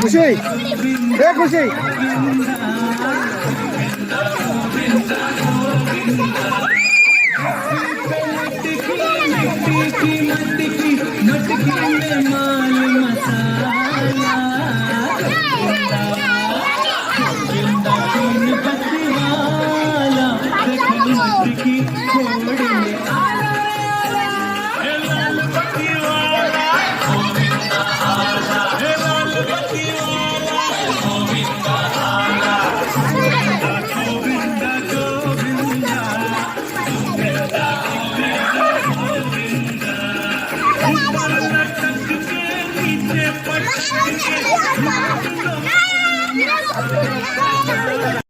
খুশি? এ খুশি? की 啊！我姐姐死！